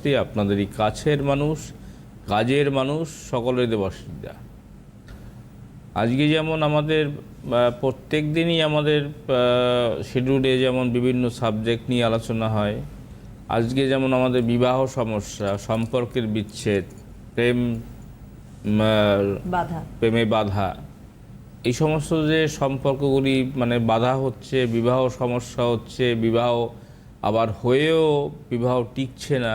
দেবশ্রী আপনাদেরই কাছের মানুষ কাজের মানুষ সকলের দেবশ্রীদা আজকে যেমন আমাদের প্রত্যেক দিনই আমাদের শিডিউলে যেমন বিভিন্ন সাবজেক্ট নিয়ে আলোচনা হয় আজকে যেমন আমাদের বিবাহ সমস্যা সম্পর্কের বিচ্ছেদ প্রেম বাধা। প্রেমে বাধা এই সমস্ত যে সম্পর্কগুলি মানে বাধা হচ্ছে বিবাহ সমস্যা হচ্ছে বিবাহ আবার হয়েও বিবাহ টিকছে না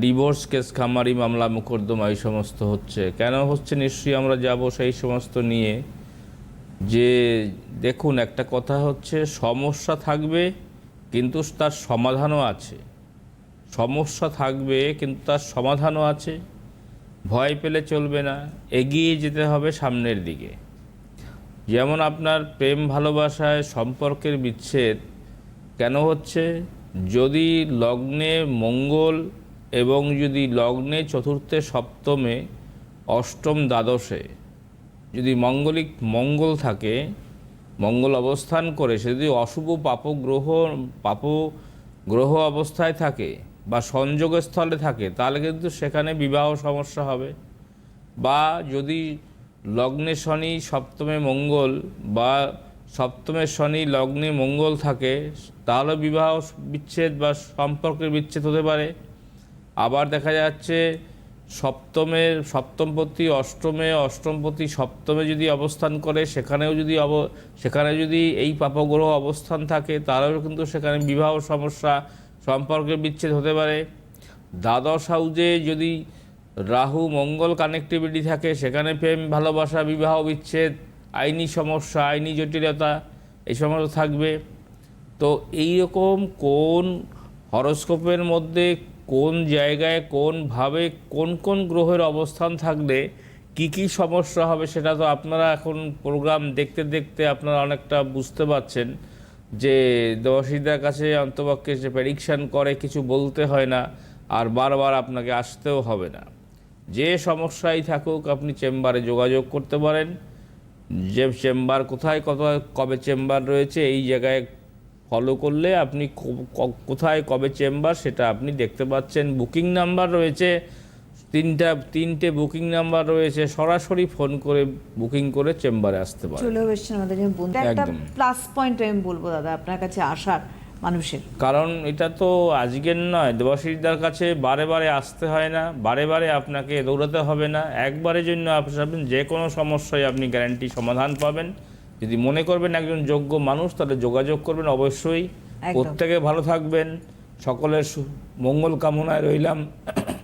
ডিভোর্স কেস খামারি মামলা, মোকদ্দমা, এই সমস্ত হচ্ছে। কেন হচ্ছে? নিশ্চয়ই আমরা যাব সেই সমস্ত নিয়ে। যে দেখুন, একটা কথা হচ্ছে, সমস্যা থাকবে, কিন্তু তার সমাধানও আছে। সমস্যা থাকবে, কিন্তু তার সমাধানও আছে। ভয় পেলে চলবে না। এগিয়ে যেতে হবে সামনের দিকে। যেমন আপনার প্রেম ভালোবাসায় সম্পর্কের বিচ্ছেদ, কেন হচ্ছে? যদি লগ্নে মঙ্গল এবং যদি লগ্নে চতুর্থে সপ্তমে অষ্টম দ্বাদশে যদি মঙ্গলিক মঙ্গল থাকে, মঙ্গল অবস্থান করে, সে যদি অশুভ পাপ গ্রহ পাপ গ্রহ অবস্থায় থাকে বা সংযোগের স্থলে থাকে, তাহলে কিন্তু সেখানে বিবাহ সমস্যা হবে। বা যদি লগ্নে শনি, সপ্তমে মঙ্গল বা সপ্তমে শনি, লগ্নে মঙ্গল থাকে, তাহলে বিবাহ বিচ্ছেদ বা সম্পর্কের বিচ্ছেদ হতে পারে। আবার দেখা যাচ্ছে সপ্তমের, সপ্তমপতি, অষ্টমে, অষ্টমপতি, সপ্তমে যদি অবস্থান করে, সেখানেও যদি অব, সেখানে যদি এই পাপগ্রহ অবস্থান থাকে তাহলেও কিন্তু সেখানে বিবাহ সমস্যা সম্পর্কের বিচ্ছেদ হতে পারে। দ্বাদশ হাউজে যদি রাহু, মঙ্গল কানেক্টিভিটি থাকে, সেখানে প্রেম, ভালোবাসা, বিবাহ, বিচ্ছেদ, আইনি সমস্যা, আইনি জটিলতা, এই সমস্ত থাকবে। তো এই রকম কোন হরস্কোপের মধ্যে কোন জায়গায় কোনভাবে কোন কোন গ্রহের অবস্থান থাকলে কি কি সমস্যা হবে সেটা তো আপনারা এখন প্রোগ্রাম দেখতে দেখতে আপনারা অনেকটা বুঝতে পারছেন যে দেবাশীদার কাছে অন্তপক্ষে যে প্রেডিকশান করে কিছু বলতে হয় না আর বারবার আপনাকে আসতেও হবে না। যে সমস্যাই থাকুক আপনি চেম্বারে যোগাযোগ করতে পারেন। যে চেম্বার কোথায়, কত, কবে চেম্বার রয়েছে, এই জায়গায় ফলো করলে আপনি কোথায় কবে চেম্বার সেটা আপনি দেখতে পাচ্ছেন। বুকিং নাম্বার রয়েছে তিনটা তিনটে বুকিং নাম্বার রয়েছে সরাসরি ফোন করে বুকিং করে চেম্বারে আসতে পারে চলেও এসছেন আমাদের বন্ধু। একটা। প্লাস পয়েন্ট আমি বলব দাদা আপনার কাছে আসার মানুষের। কারণ এটা তো আজকের নয় দেবাশিসদার কাছে বারে বারে আসতে হয় না বারে বারে আপনাকে দৌড়াতে হবে না। একবারের জন্য আপনি যে কোনো সমস্যায় আপনি গ্যারান্টি সমাধান পাবেন। যদি মনে করবেন একজন যোগ্য মানুষ তাহলে যোগাযোগ করবেন অবশ্যই। প্রত্যেকে ভালো থাকবেন। সকলের মঙ্গল কামনায় রইলাম।